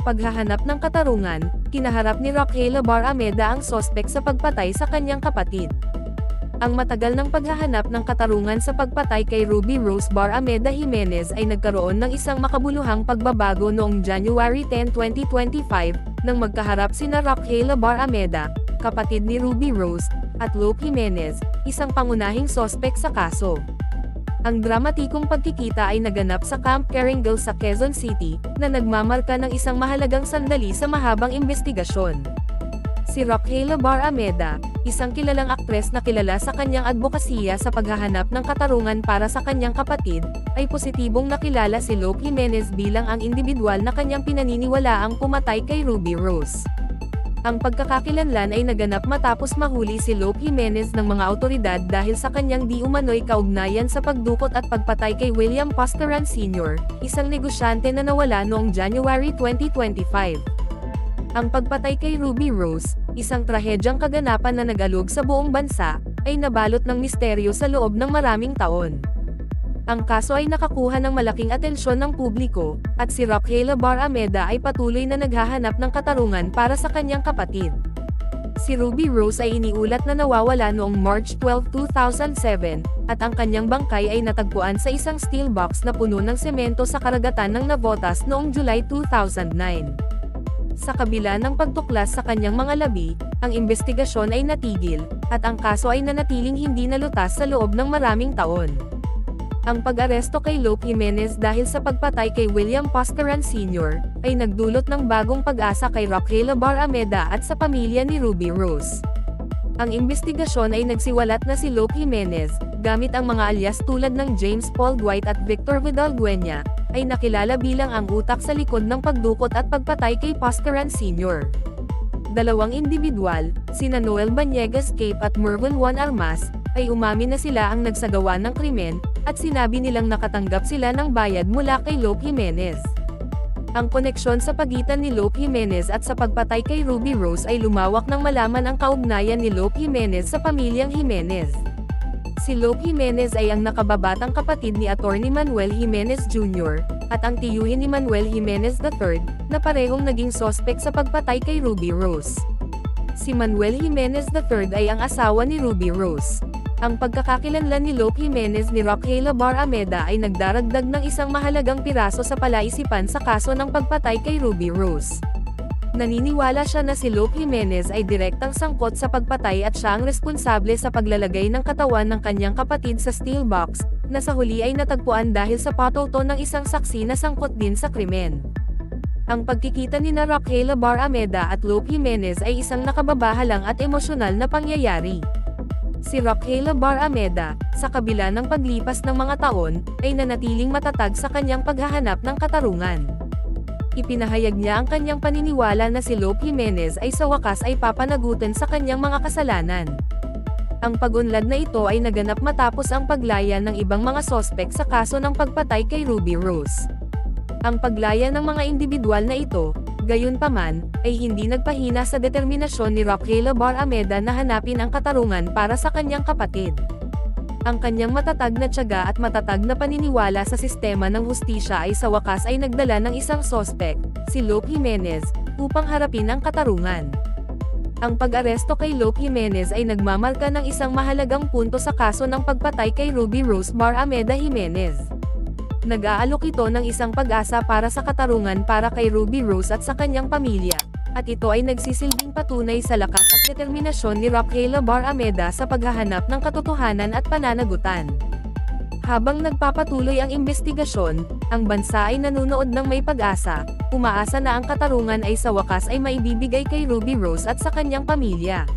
Paghahanap ng katarungan, kinaharap ni Rockela Barameda ang sospek sa pagpatay sa kanyang kapatid. Ang matagal ng paghahanap ng katarungan sa pagpatay kay Ruby Rose Barameda Jimenez ay nagkaroon ng isang makabuluhang pagbabago noong January 10, 2025, nang magkaharap sina Rockela Barameda, kapatid ni Ruby Rose, at Lope Jimenez, isang pangunahing sospek sa kaso. Ang dramatikong pagkikita ay naganap sa Camp Caringal sa Quezon City, na nagmamarka ng isang mahalagang sandali sa mahabang investigasyon. Si Rockela Barameda, isang kilalang aktres na kilala sa kanyang advokasya sa paghahanap ng katarungan para sa kanyang kapatid, ay positibong nakilala si Lope Jimenez bilang ang individual na kanyang pinaniniwalaang pumatay kay Ruby Rose. Ang pagkakakilanlan ay naganap matapos mahuli si Lope Jimenez ng mga autoridad dahil sa kanyang di umano'y kaugnayan sa pagdukot at pagpatay kay William Pastoran Sr., isang negosyante na nawala noong January 2025. Ang pagpatay kay Ruby Rose, isang trahedyang kaganapan na nag-alog sa buong bansa, ay nabalot ng misteryo sa loob ng maraming taon. Ang kaso ay nakakuha ng malaking atensyon ng publiko, at si Rockela Barameda ay patuloy na naghahanap ng katarungan para sa kanyang kapatid. Si Ruby Rose ay iniulat na nawawala noong March 12, 2007, at ang kanyang bangkay ay natagpuan sa isang steel box na puno ng semento sa karagatan ng Navotas noong July 2009. Sa kabila ng pagtuklas sa kanyang mga labi, ang investigasyon ay natigil, at ang kaso ay nanatiling hindi nalutas sa loob ng maraming taon. Ang pag-aresto kay Lope Jimenez dahil sa pagpatay kay William Pastoran Sr. ay nagdulot ng bagong pag-asa kay Rockela Barameda at sa pamilya ni Ruby Rose. Ang investigasyon ay nagsiwalat na si Lope Jimenez, gamit ang mga alias tulad ng James Paul Dwight at Victor Vidal Guenya, ay nakilala bilang ang utak sa likod ng pagdukot at pagpatay kay Pastoran Sr. Dalawang individual, sina Noel Baniegas Cape at Mervin Juan Armas, ay umamin na sila ang nagsagawa ng krimen, at sinabi nilang nakatanggap sila ng bayad mula kay Lope Jimenez. Ang koneksyon sa pagitan ni Lope Jimenez at sa pagpatay kay Ruby Rose ay lumawak nang malaman ang kaugnayan ni Lope Jimenez sa pamilyang Jimenez. Si Lope Jimenez ay ang nakababatang kapatid ni Attorney Manuel Jimenez Jr., at ang tiyuhin ni Manuel Jimenez III, na parehong naging sospek sa pagpatay kay Ruby Rose. Si Manuel Jimenez III ay ang asawa ni Ruby Rose. Ang pagkakakilanlan ni Lope Jimenez ni Rockela Barameda ay nagdaragdag ng isang mahalagang piraso sa palaisipan sa kaso ng pagpatay kay Ruby Rose. Naniniwala siya na si Lope Jimenez ay direktang sangkot sa pagpatay at siya ang responsable sa paglalagay ng katawan ng kanyang kapatid sa steel box, na sa huli ay natagpuan dahil sa patoto ng isang saksi na sangkot din sa krimen. Ang pagkikita ni na Rockela Barameda at Lope Jimenez ay isang nakababahalang at emosyonal na pangyayari. Si Rockela Barameda, sa kabila ng paglipas ng mga taon, ay nanatiling matatag sa kanyang paghahanap ng katarungan. Ipinahayag niya ang kanyang paniniwala na si Lope Jimenez ay sa wakas ay papanagutan sa kanyang mga kasalanan. Ang pagunlad na ito ay naganap matapos ang paglaya ng ibang mga sospek sa kaso ng pagpatay kay Ruby Rose. Ang paglaya ng mga individual na ito, Gayunpaman, ay hindi nagpahina sa determinasyon ni Rockela Barameda na hanapin ang katarungan para sa kanyang kapatid. Ang kanyang matatag na tiyaga at matatag na paniniwala sa sistema ng hustisya ay sa wakas ay nagdala ng isang sospek, si Lope Jimenez, upang harapin ang katarungan. Ang pag-aresto kay Lope Jimenez ay nagmamarka ng isang mahalagang punto sa kaso ng pagpatay kay Ruby Rose Barameda Jimenez. Nag-aalok ito ng isang pag-asa para sa katarungan para kay Ruby Rose at sa kanyang pamilya, at ito ay nagsisilbing patunay sa lakas at determinasyon ni Rockela Barameda sa paghahanap ng katotohanan at pananagutan. Habang nagpapatuloy ang investigasyon, ang bansa ay nanunood ng may pag-asa, umaasa na ang katarungan ay sa wakas ay maibibigay kay Ruby Rose at sa kanyang pamilya.